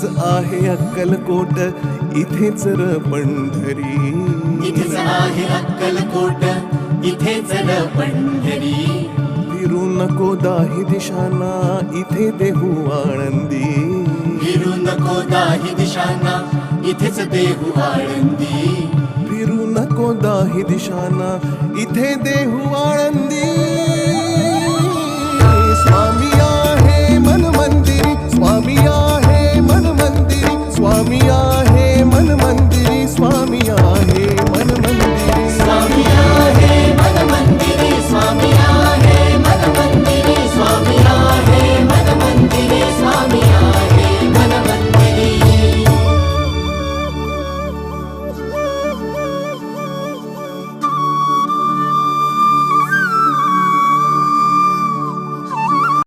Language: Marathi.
इथेच आहे अक्कलकोट इथेच र पंढरी. इथेच आहे अक्कलकोट इथेच र पंढरी. फिरू नको दाही दिशांना इथे देहू आळंदी. फिरू नको दाही दिशांना इथेच देहू आळंदी. फिरू नको दाही दिशांना इथे देहू आळंदी.